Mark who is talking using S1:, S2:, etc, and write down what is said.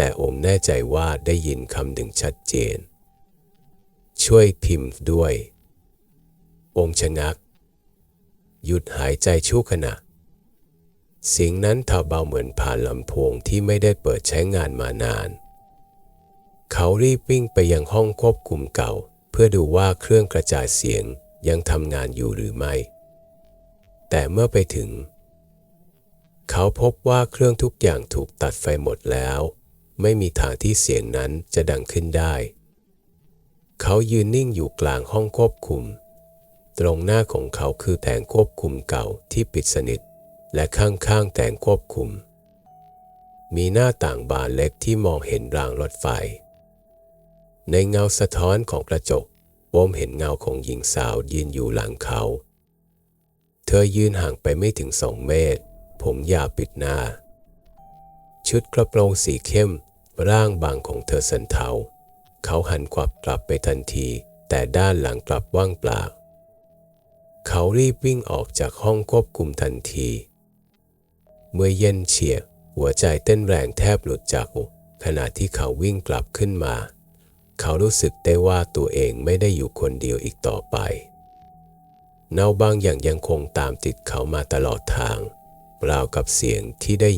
S1: แต่โอมแน่ใจว่าได้ยินคำหนึ่งชัดเจน ช่วยพิมพ์ด้วย โอมชะงัก หยุดหายใจชั่วขณะ เสียงนั้นท่าเบาเหมือนผ่านลำโพงที่ไม่ได้เปิดใช้งานมานาน เขารีบวิ่งไปยังห้องควบคุมเก่า เพื่อดูว่าเครื่องกระจายเสียงยังทำงานอยู่หรือไม่ แต่เมื่อไปถึง เขาพบว่าเครื่องทุกอย่างถูกตัดไฟหมดแล้ว ไม่มีทางที่เสียงนั้นจะดังขึ้นได้ เขายืนนิ่งอยู่กลางห้องควบคุม ตรงหน้าของเขาคือแผงควบคุมเก่าที่ปิดสนิท และข้างๆแผงควบคุม มีหน้าต่างบานเล็กที่มองเห็นรางรถไฟ ในเงาสะท้อนของกระจกโอมเห็นเงาของหญิงสาวยืนอยู่หลังเขา เธอยืนห่างไปไม่ถึงสองเมตร ผมยาวปิดหน้า ชุดกระโปรงสีเข้ม ร่างบางของเธอสันเทา เขาหันขวับกลับไปทันที แต่ด้านหลังกลับว่างเปล่า เขารีบวิ่งออกจากห้องควบคุมทันที เมื่อเย็นเฉียบหัวใจเต้นแรงแทบหลุดจากอกขณะที่เขาวิ่งกลับขึ้นมา เขารู้สึกได้ว่าตัวเองไม่ได้อยู่คนเดียวอีกต่อไปเงาบางอย่างยังคงตามติดเขามาตลอดทางราวกับเสียงที่ได้ยิน